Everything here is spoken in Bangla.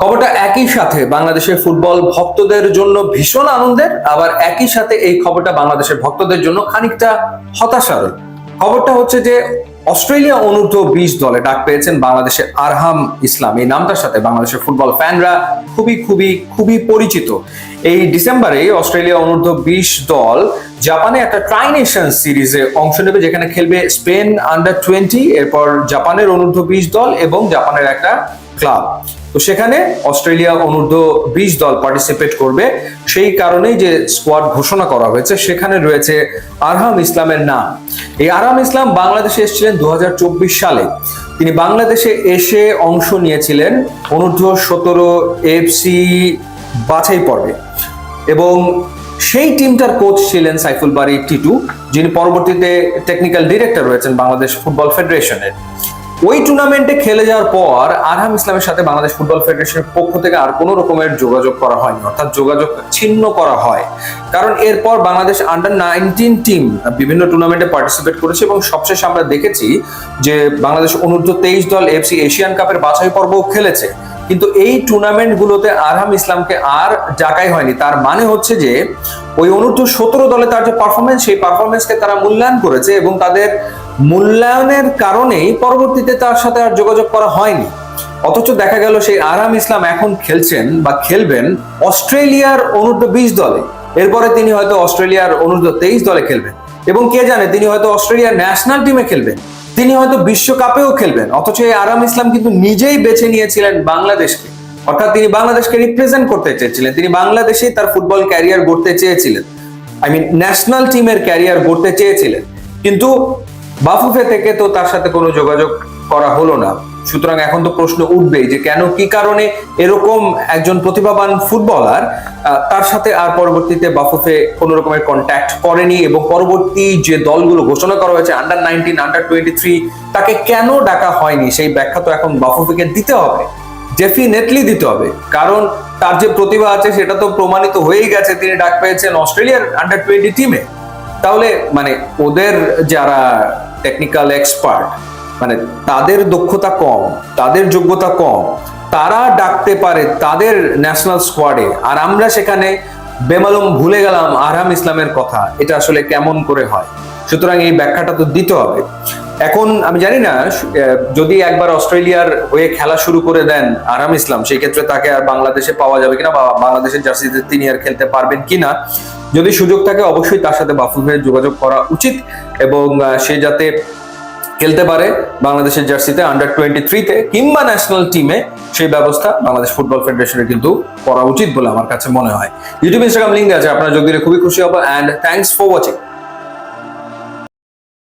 খবরটা একই সাথে বাংলাদেশের ফুটবল ভক্তদের জন্য ভীষণ আনন্দের, আবার একই সাথে এই খবরটা বাংলাদেশের ভক্তদের জন্য খানিকটা হতাশার খবরটা হচ্ছে যে অস্ট্রেলিয়া অনূর্ধ্ব বিশ দলে ডাক পেয়েছেন বাংলাদেশের আরহাম ইসলাম। এই নামটার সাথে বাংলাদেশের ফুটবল ফ্যানরা খুবই খুবই খুবই পরিচিত। এই ডিসেম্বরে অস্ট্রেলিয়া অনূর্ধ্ব বিশ দল জাপানে একটা ট্রাই নেশন সিরিজে অংশ নেবে, যেখানে খেলবে স্পেন আন্ডার টোয়েন্টি, এরপর জাপানের অনূর্ধ্ব বিশ দল এবং জাপানের একটা ক্লাব। তো সেখানে অস্ট্রেলিয়া অনূর্ধ্ব বিশ দল পার্টিসিপেট করবে। সেই কারণেই যে স্কোয়াড ঘোষণা করা হয়েছে, সেখানে রয়েছে আরহাম ইসলামের নাম। এই আরহাম ইসলাম বাংলাদেশে এসেছিলেন দুহাজার চব্বিশ সালে। তিনি বাংলাদেশে এসে অংশ নিয়েছিলেন অনূর্ধ্ব সতেরো এফসি বাছাই পর্বে। এবং সেই টিমটার কোচ ছিলেন সাইফুল বারি টিটু, যিনি পরবর্তীতে টেকনিক্যাল ডিরেক্টর রয়েছেন বাংলাদেশ ফুটবল ফেডারেশনের ওই টুর্নামেন্টে খেলে যাওয়ার পর আরহাম ইসলামের সাথে বাংলাদেশ ফুটবল ফেডারেশনের পক্ষ থেকে আর কোনো রকমের যোগাযোগ করা হয়নি, অর্থাৎ যোগাযোগ ছিন্ন করা হয়। কারণ এরপর বাংলাদেশ আন্ডার নাইনটিন টিম বিভিন্ন টুর্নামেন্টে পার্টিসিপেট করেছে এবং সবশেষে আমরা দেখেছি যে বাংলাদেশ অনূর্ধ্ব তেইশ দল এফসি এশিয়ান কাপের বাছাই পর্বও খেলেছে। কিন্তু এই টুর্নামেন্টগুলোতে আরহাম ইসলামকে আর ডাকাই হয়নি। তার মানে হচ্ছে যে ওই অনূর্ধ্ব সতেরো দলে তার যে পারফরমেন্স সেই পারফরমেন্সকে তারা মূল্যায়ন করেছে এবং তাদের মূল্যায়নের কারণেই পরবর্তীতে তার সাথে আর যোগাযোগ করা হয়নি। অথচ দেখা গেল সেই আরাম ইসলাম এখন খেলছেন বা খেলবেন অস্ট্রেলিয়ার অনূর্ধ্ব বিশ দলে। এরপরে তিনি হয়তো অস্ট্রেলিয়ার অনূর্ধ্ব তেইশ দলে খেলবেন এবং কে জানে, তিনি হয়তো অস্ট্রেলিয়ার ন্যাশনাল টিমে খেলবেন, তিনি হয়তো বিশ্বকাপেও খেলবেন, অথচ এই আরাম ইসলাম কিন্তু নিজেই বেছে নিয়েছিলেন বাংলাদেশকে। অর্থাৎ তিনি বাংলাদেশকে রিপ্রেজেন্ট করতে চেয়েছিলেন, তিনি বাংলাদেশেই তার ফুটবল ক্যারিয়ার গড়তে চেয়েছিলেন। আই মিন ন্যাশনাল টিমের ক্যারিয়ার গড়তে চেয়েছিলেন। কিন্তু বাফুফে থেকে তো তার সাথে কোনো যোগাযোগ করা হলো না। সুতরাং এখন তো প্রশ্ন উঠবেই যে কেন, কি কারণে এরকম একজন প্রতিভাবান ফুটবলার তার সাথে আর পরবর্তীতে বাফুফে কোনো রকমের কন্ট্যাক্ট করেনি এবং পরবর্তী যে দলগুলো ঘোষণা করা হয়েছে under nineteen under twenty three তাকে কেন ডাকা হয়নি? সেই ব্যাখ্যা তো এখন বাফুফেকে দিতে হবে। ডেফিনেটলি দিতে হবে। কারণ তার যে প্রতিভা আছে, সেটা তো প্রমাণিত হয়েই গেছে। তিনি ডাক পেয়েছেন অস্ট্রেলিয়ার আন্ডার টোয়েন্টি টিমে তাহলে মানে ওদের যারা টেকনিক্যাল এক্সপার্ট মানে তাদের দক্ষতা কম, তাদের যোগ্যতা কম, তারা ডাকতে পারে তাদের ন্যাশনাল স্কোয়াডে আর আমরা সেখানে বেমালুম ভুলে গেলাম আরহাম ইসলামের কথা, এটা আসলে কেমন করে হয়? সুতরাং এই ব্যাখ্যাটা তো দিতে হবে। এখন আমি জানি না যদি একবার অস্ট্রেলিয়ার হয়ে খেলা শুরু করে দেন আরাম ইসলাম, সেই ক্ষেত্রে তাকে আর বাংলাদেশে পাওয়া যাবে কিনা বা বাংলাদেশের জার্সিতে তিনি আর খেলতে পারবেন কিনা, যদি সুযোগ থাকে অবশ্যই তার সাথে বাফুল বাফুফের যোগাযোগ করা উচিত এবং সে যাতে খেলতে পারে বাংলাদেশের জার্সিতে আন্ডার টোয়েন্টি থ্রিতে কিংবা ন্যাশনাল টিমে সেই ব্যবস্থা বাংলাদেশ ফুটবল ফেডারেশনের কিন্তু করা উচিত বলে আমার কাছে মনে হয়। ইউটিউব ইনস্টাগ্রাম লিঙ্ক আছে, আপনারা যোগ দিলে খুবই খুশি হব অ্যান্ড থ্যাংকস ফর ওয়াচিং